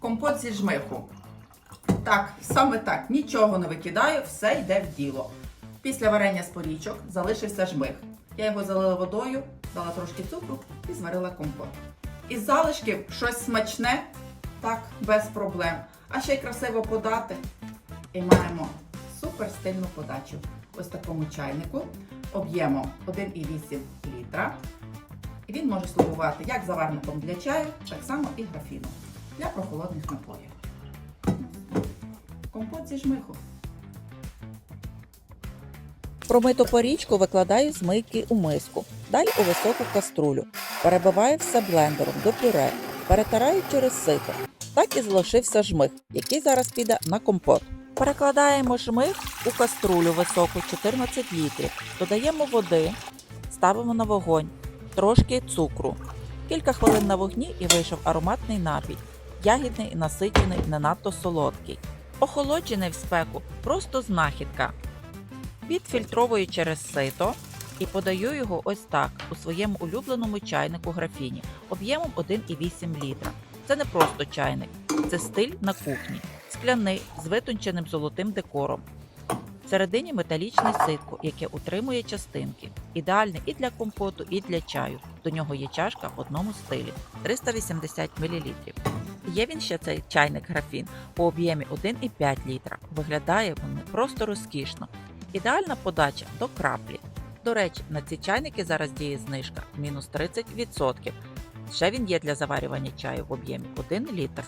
компот зі жмиху. Так, саме так, нічого не викидаю, все йде в діло. Після варення з порічок залишився жмих. Я його залила водою, дала трошки цукру і зварила компот. Із залишків щось смачне, так, без проблем. А ще й красиво подати. І маємо супер стильну подачу. Ось такому чайнику об'ємом 1,8 літра. І він може слугувати як заварником для чаю, так само і графіном для прохолодних напоїв. Компот зі жмиху. Промиту порічку викладаю з мийки у миску, далі у високу каструлю. Перебиваю все блендером до пюре, перетираю через сито. Так і залишився жмих, який зараз піде на компот. Перекладаємо жмих у каструлю високу 14 літрів, додаємо води, ставимо на вогонь, трошки цукру. Кілька хвилин на вогні і вийшов ароматний напій. Ягідний насичений, не надто солодкий. Охолоджений в спеку просто знахідка. Відфільтровую через сито і подаю його ось так у своєму улюбленому чайнику графіні об'ємом 1,8 літра. Це не просто чайник, це стиль на кухні, скляний з витонченим золотим декором. Всередині металічне ситко, яке утримує частинки. Ідеальний і для компоту, і для чаю. До нього є чашка в одному стилі 380 мл. Є він ще цей чайник графін у об'ємі 1,5 літра. Виглядає він просто розкішно. Ідеальна подача до краплі. До речі, на ці чайники зараз діє знижка мінус 30%. Ще він є для заварювання чаю в об'ємі 1 літр.